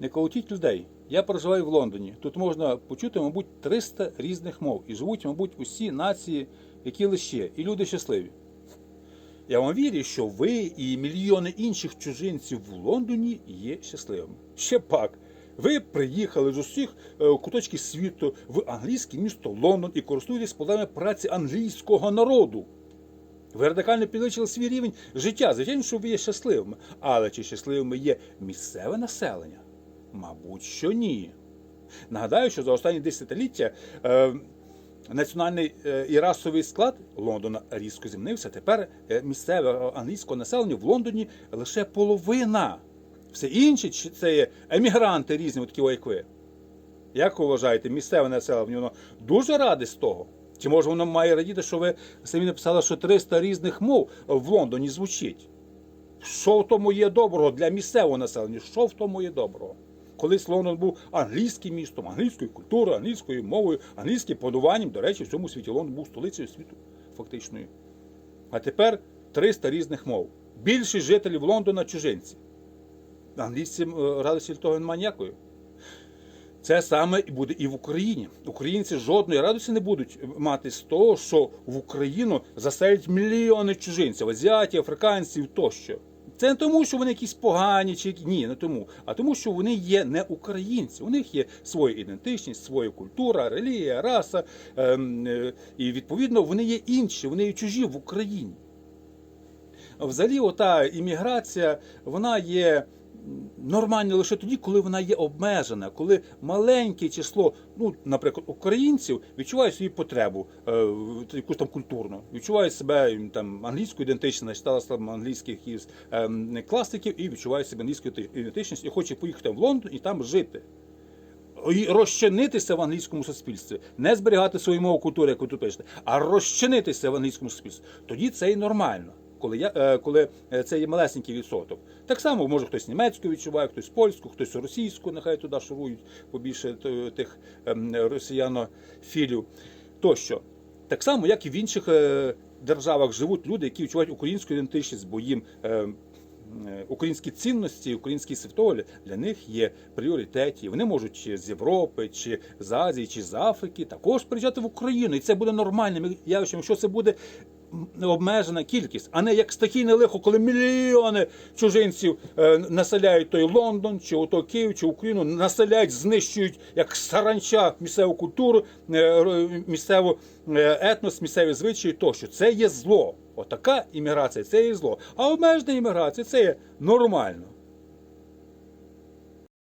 не колотіть людей. Я проживаю в Лондоні. Тут можна почути, мабуть, 300 різних мов. І живуть, мабуть, усі нації, які лише, і люди щасливі. Я вам вірю, що ви і мільйони інших чужинців в Лондоні є щасливими. Ще пак. Ви приїхали з усіх е, куточків світу в англійське місто Лондон і користуєтесь плодами праці англійського народу. Ви радикально підвищили свій рівень життя. Звичайно, що ви є щасливими. Але чи щасливими є місцеве населення? Мабуть, що ні. Нагадаю, що за останні десятиліття е, національний е, і расовий склад Лондона різко змінився. Тепер е, місцеве англійського населення в Лондоні лише половина. Все інше чи це є емігранти різні, такі як ви. Як ви вважаєте, місцеве населення воно дуже раде з того? Чи може воно має радіти, що ви самі написали, що 300 різних мов в Лондоні звучить? Що в тому є доброго для місцевого населення? Що в тому є доброго? Колись Лондон був англійським містом, англійською культурою, англійською мовою, англійським подуванням. До речі, в цьому світі Лондон був столицею світу, фактичною. А тепер 300 різних мов. Більшість жителів Лондона чужинці. Англійцям е, радості від того немає ніякої. Це саме і буде і в Україні. Українці жодної радості не будуть мати з того, що в Україну заселять мільйони чужинців, азіатів, африканців тощо. Це не тому, що вони якісь погані чи ні, не тому, а тому, що вони є не українці. У них є своя ідентичність, своя культура, релігія, раса. ем, е, і відповідно вони є інші, вони є чужі в Україні. Взагалі, ота імміграція, вона є нормальною лише тоді, коли вона є обмежена, коли маленьке число, ну, наприклад, українців відчувають свою потребу, е, якусь там культурну, відчувають себе там англійською ідентичність, стала там англійських ем, класиків і відчувають себе англійською ідентичність і хоче поїхати в Лондон і там жити. І розчинитися в англійському суспільстві, не зберігати свою мову культури, як тут а розчинитися в англійському суспільстві. Тоді це і нормально. Коли я е, коли е, це є малесенький відсоток. Так само може хтось німецьку відчуває, хтось польську, хтось російську, нехай туди шурують побільше тих ем, росіянофілів тощо. Так само, як і в інших е, державах живуть люди, які відчувають українську ідентичність, бо їм українські цінності, український світогляд для них є пріоритеті. Вони можуть чи з Європи, чи з Азії, чи з Африки також приїжджати в Україну, і це буде нормальним явищем, якщо це буде обмежена кількість, а не як стихійне лихо, коли мільйони чужинців е, населяють той Лондон, чи ото Київ, чи Україну, населяють, знищують як саранча місцеву культуру, е, місцеву е, етнос, місцеві звичаї тощо. Це є зло. Отака імміграція це є зло. А обмежена імміграція це є нормально.